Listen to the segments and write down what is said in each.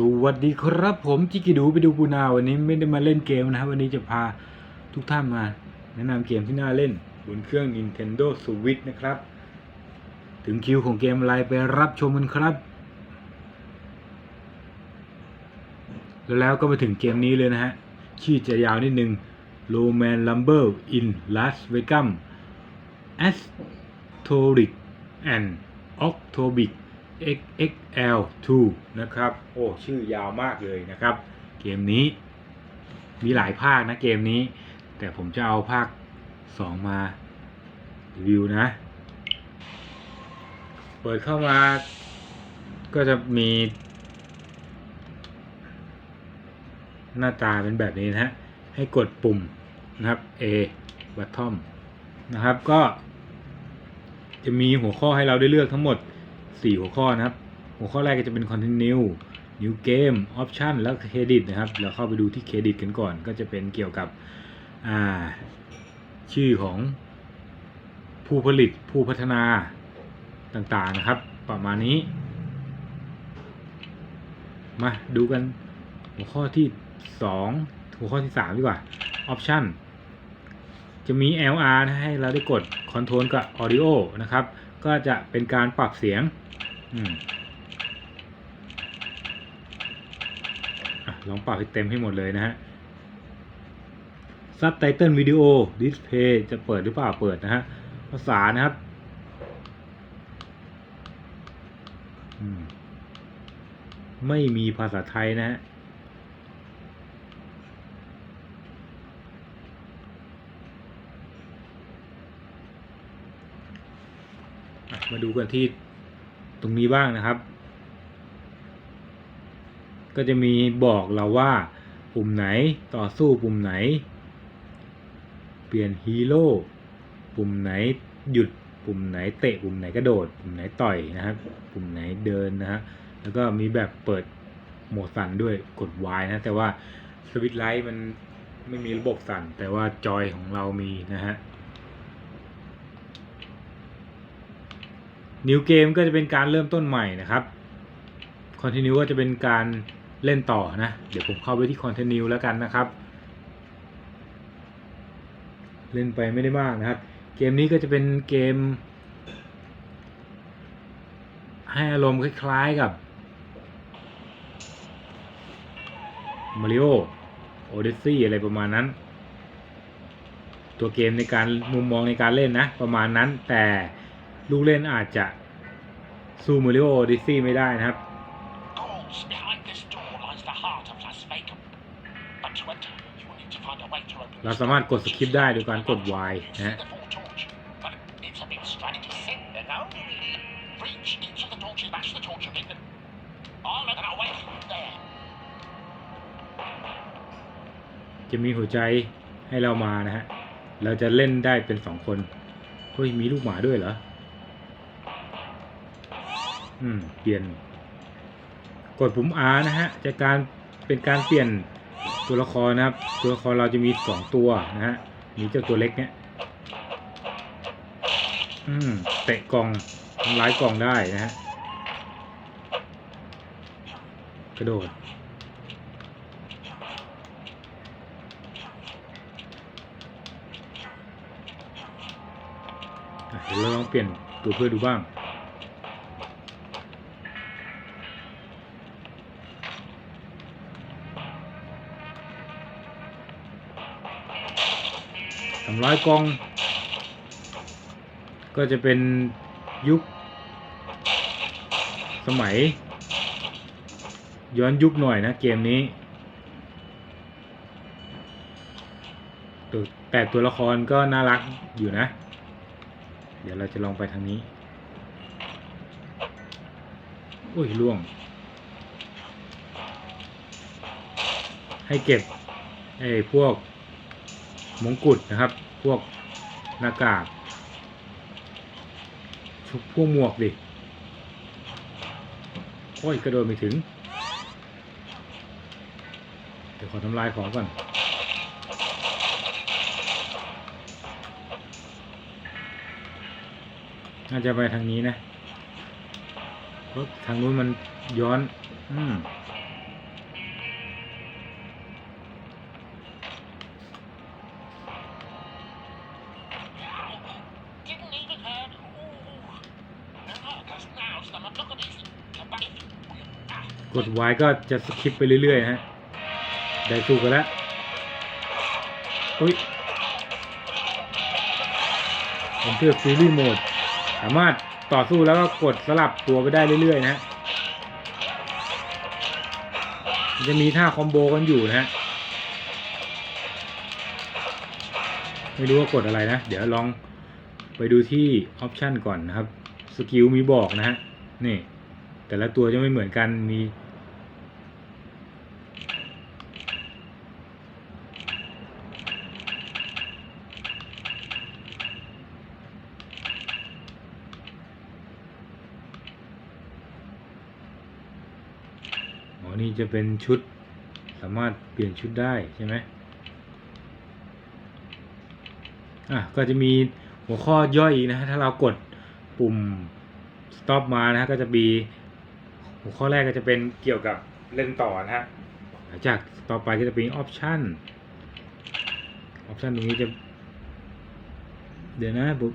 สวัสดีครับผมจิกิดูไปดูปูนาวันนี้ไม่ได้มาเล่นเกมนะครับวันนี้จะพาทุกท่านมา แนะนำเกมที่น่าเล่นบนเครื่อง Nintendo Switch นะครับ ถึงคิวของเกมอะไรไปรับชมกันครับ แล้วแล้วก็มาถึงเกมนี้เลยนะฮะชื่อจะยาวนิดนึง Roman Lumber in Las Vegas Astoric and Octobic XXL2 นะครับ โอ้ ชื่อยาวมากเลยนะครับ เกมนี้มีหลายภาคนะเกมนี้ แต่ผมจะเอาภาค 2 มารีวิวนะ เปิดเข้ามาก็จะมี หน้าตาเป็นแบบนี้นะฮะ ให้กดปุ่มนะครับ A bottom นะครับก็จะมีหัวข้อให้เราได้เลือกทั้งหมด 4หัวข้อนะครับ หัวข้อแรกก็จะเป็น continue new game option แล้วเครดิตนะครับ เราเข้าไปดูที่เครดิตกันก่อน ก็จะเป็นเกี่ยวกับชื่อของผู้ผลิตผู้พัฒนาต่างๆนะครับ ประมาณนี้ มาดูกันหัวข้อที่ 2 หัวข้อที่ 3 ดีกว่า option จะมี LR นะให้เราได้กด Control กับ Audio นะครับ ก็จะเป็นการปรับเสียงอมลองปรับให้เต็มให้หมดเลยนะฮะ Subtitle Video Display จะเปิดหรือเปล่าเปิดนะฮะภาษานะครับไม่มีภาษาไทยนะฮะ มาดูกันที่ตรงนี้บ้างนะครับ ก็จะมีบอกเราว่าปุ่มไหนต่อสู้ปุ่มไหน เปลี่ยนฮีโร่ปุ่มไหนหยุดปุ่มไหนเตะปุ่มไหนกระโดด ปุ่มไหนต่อยนะครับ ปุ่มไหนเดินนะฮะแล้วก็มีแบบเปิดโหมดสั่นด้วยกด Y นะแต่ว่าสวิตช์ไลท์มันไม่มีระบบสั่น แต่ว่าจอยของเรามีนะฮะ นิวเกมก็จะเป็นการเริ่มต้นใหม่นะครับคอนติเนียก็จะเป็นการเล่นต่อนะ เดี๋ยวผมเข้าไปที่คอนติเนียแล้วกันนะครับ เล่นไปไม่ได้มากนะครับ เกมนี้ก็จะเป็นเกม ให้อารมณ์คล้ายๆกับ Mario Odyssey อะไรประมาณนั้น ตัวเกมในการมุมมองในการเล่นนะ ประมาณนั้นแต่ ลูกเล่นอาจจะซูมูริโอดิซี่ไม่ได้นะครับ เราสามารถกดสคริปได้โดยการกด Y นะฮะจะมีหัวใจให้เรามานะฮะ เราจะเล่นได้เป็นสองคน เฮ้ย มีลูกหมาด้วยเหรอ อืม เปลี่ยน กดปุ่ม R นะฮะ จะการเป็นการเปลี่ยนตัวละครนะครับ ตัวละครเราจะมีสองตัวนะฮะ มีเจ้าตัวเล็กเนี่ยอืม เตะกล่องทำร้ายกล่องได้นะฮะ กระโดดเดี๋ยวเราลองเปลี่ยนตัวเพื่อดูบ้าง ทำร้ายกอง ก็จะเป็นยุค สมัย ย้อนยุคหน่อยนะเกมนี้ตัวแต่ตัวละครก็น่ารักอยู่นะ เดี๋ยวเราจะลองไปทางนี้โอ้ยล่วง ให้เก็บไอ้พวก มงกุฎนะครับ พวกหน้ากากชุบพวกหมวกดิ โอ้ย กระโดดไม่ถึง เดี๋ยวขอทำลายของก่อน น่าจะไปทางนี้นะเพราะทางนู้นมันย้อน อืม กด Y ก็จะสคิปไปเรื่อยๆฮะ ได้สู้กันแล้วอุ้ยผมเลือกซีรีส์โหมด สามารถต่อสู้แล้วก็กดสลับตัวไปได้เรื่อยๆนะฮะจะมีท่าคอมโบกันอยู่นะฮะ ไม่รู้ว่ากดอะไรนะ เดี๋ยวลองไปดูที่ออปชันก่อนนะครับ สกิลมีบอกนะฮะ นี่ แต่ละตัวจะไม่เหมือนกันมีอ๋อนี่จะเป็นชุดสามารถเปลี่ยนชุดได้ใช่ไหมอะก็จะมีหัวข้อย่อยอีกนะฮะถ้าเรากดปุ่ม stop มานะฮะก็จะมี หัวข้อแรกก็จะเป็นเกี่ยวกับเล่นต่อนะฮะหลังจากต่อไปก็จะเป็น option option ตรงนี้จะ เดี๋ยวนะบุ๊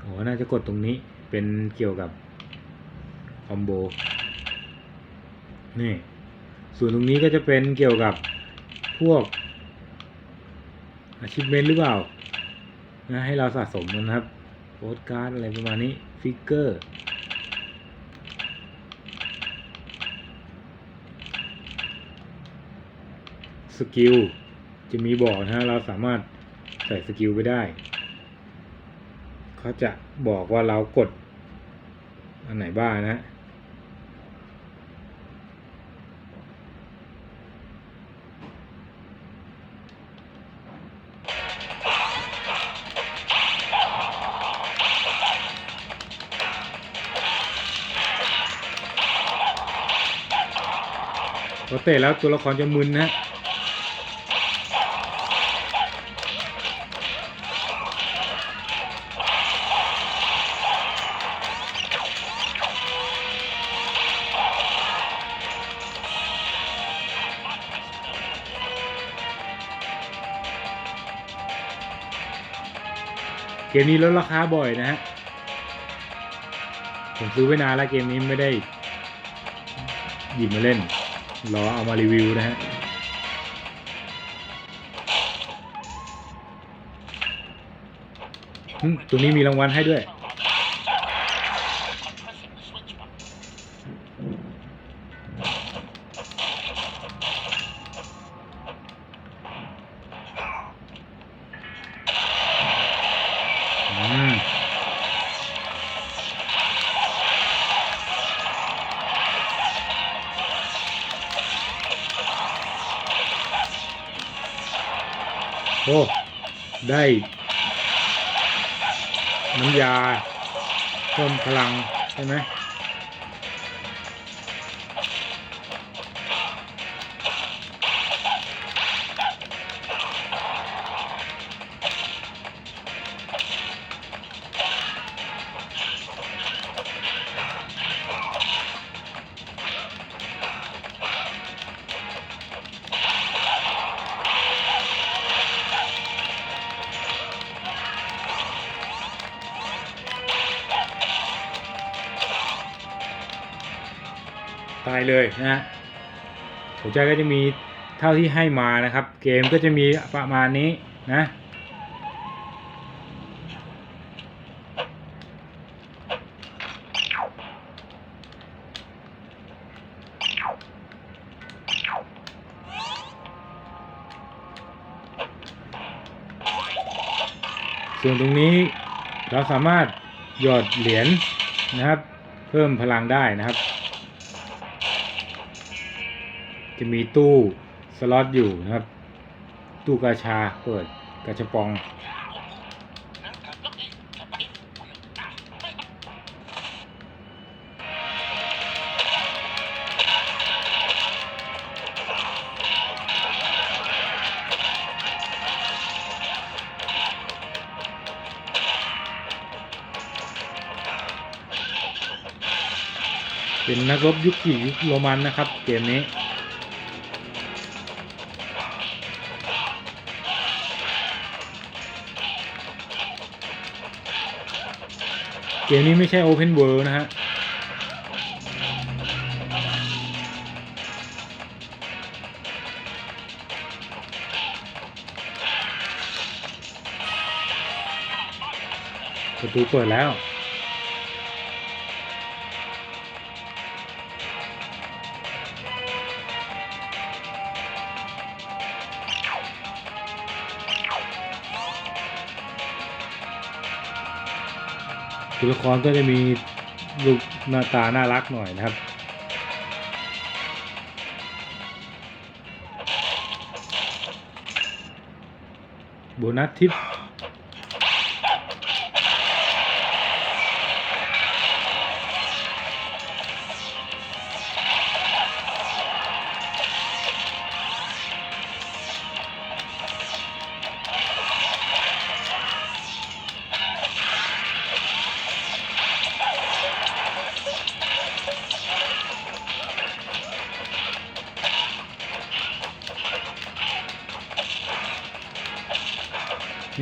โอ้น่าจะกดตรงนี้เป็นเกี่ยวกับคอมโบนี่ส่วนตรงนี้ก็จะเป็นเกี่ยวกับพวก achievement หรือเปล่านะให้เราสะสมนนะครับโพสการ์ดอะไรประมาณนี้ ฟิกเกอร์ สกิลจะมีบอกนะฮะเราสามารถใส่สกิลไปได้ เขาจะบอกว่าเรากด อันไหนบ้างนะพอเตะแล้วตัวละครจะมึนนะ เกมนี้ลดราคาบ่อยนะฮะ ผมซื้อไว้นานแล้วเกมนี้ไม่ได้ หยิบมาเล่น รอเอามารีวิวนะฮะตรงนี้มีรางวัลให้ด้วย อ้ได้น้ำยาเพิ่มพลังใช่ไหม เลยนะฮะหัวใจก็จะมีเท่าที่ให้มานะครับ เกมก็จะมีประมาณนี้นะส่วนตรงนี้เราสามารถหยอดเหรียญนะครับ เพิ่มพลังได้นะครับ จะมีตู้สล็อตอยู่นะครับ ตู้กาชาเปิดกาชาปอง เป็นนักรบยุคกี่ยุคโรมันนะครับ เกมนี้ เกมนี้ไม่ใช่ Open World นะฮะ ประตูเปิดแล้ว ตัวละครก็จะมีรูปหน้าตาน่ารักหน่อยนะครับ โบนัสทิป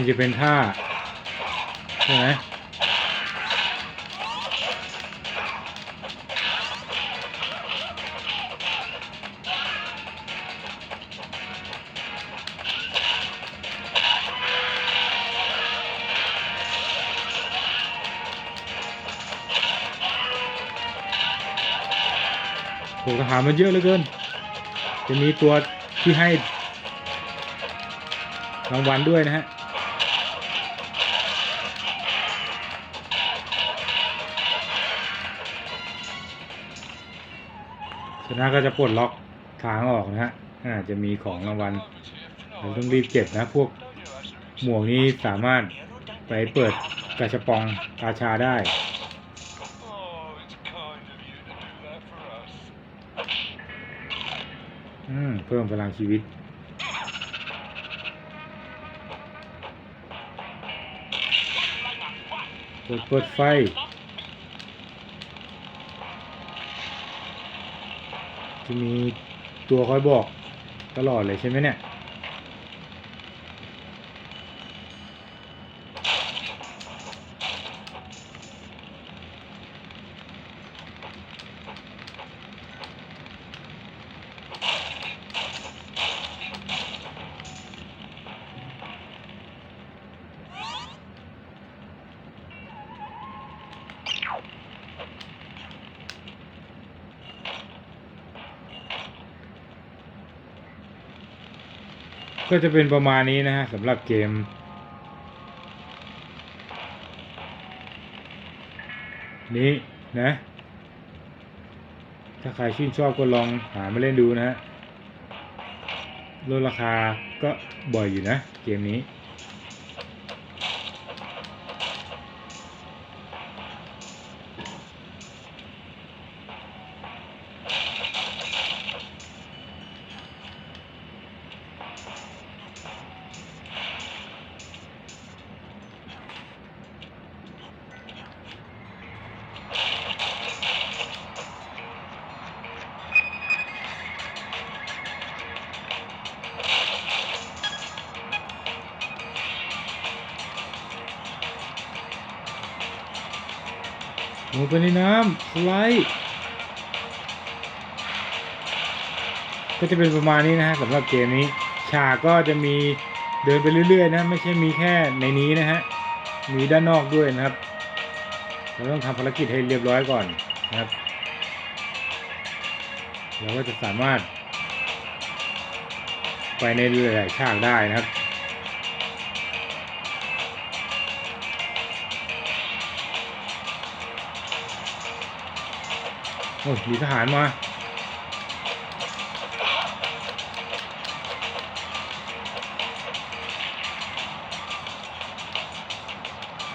ี่จะเป็นท่า ใช่ไหมโหทหารมันเยอะเหลือเกิน จะมีตัวที่ให้รางวัลด้วยนะฮะ ชนะก็จะปลดล็อกทางออกนะฮะอาจะมีของรางวัลเราต้องรีบเก็บนะพวกหมวกนี้สามารถไปเปิดกระชปองกาชาได้อืมเพิ่มพลังชีวิต เปิดเปิดไฟ จะมีตัวคอยบอกตลอดเลยใช่ไหมเนี่ย ก็จะเป็นประมาณนี้นะฮะสำหรับเกม นี้นะ ถ้าใครชื่นชอบก็ลองหามาเล่นดูนะฮะลดราคาก็บ่อยอยู่นะ เกมนี้ งไปในน้ำสไลด์ก็จะเป็นประมาณนี้นะฮะสำหรับเกมนี้ ฉากก็จะมีเดินไปเรื่อยๆนะไม่ใช่มีแค่ในนี้นะฮะมีด้านนอกด้วยนะครับเราต้องทำภารกิจให้เรียบร้อยก่อนนะครับเราก็จะสามารถไปในหลายๆฉากได้นะครับ โอ้ยมีทหารมา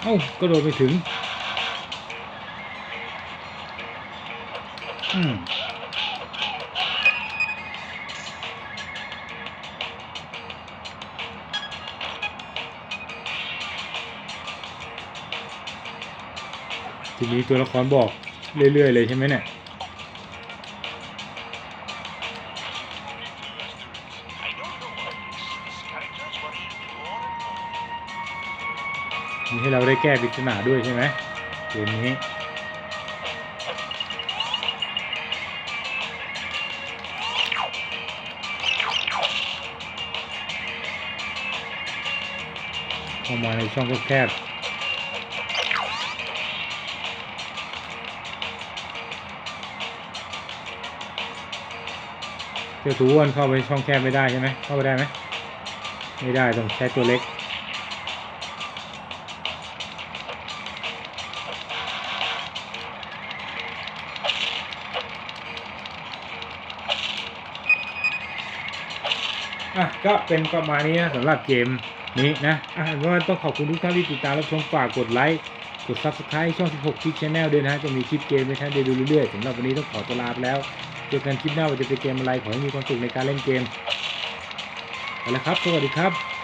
เอ้ากระโดดไปถึง อืมทีนี้ตัวละครบอกเรื่อยๆเลยใช่ไหมเนี่ย ก้ปริศนาด้วยใช่ไหมเกมนี้เข้ามาในช่องแคบเจ้าถูอ้วนเข้าไปช่องแคบไม่ได้ใช่ไหมเข้าไปได้ไหมไม่ได้ต้องใช้ตัวเล็ก อะก็เป็นประมาณนี้นะสำหรับเกมนี้นะอะก็ต้องขอบคุณทุกท่านที่ติดตามรับชมฝากกดไลค์กด subscribe ช่อง 16 คลิก Channel ด้วยนะจะมีคลิปเกมให้ท่านได้ดูเรื่อยๆสำหรับวันนี้ต้องขอตัวลาไปแล้วเจอกันคลิปหน้าว่าจะเป็นเกมอะไรขอให้มีความสุขในการเล่นเกมไปแล้วครับ สวัสดีครับ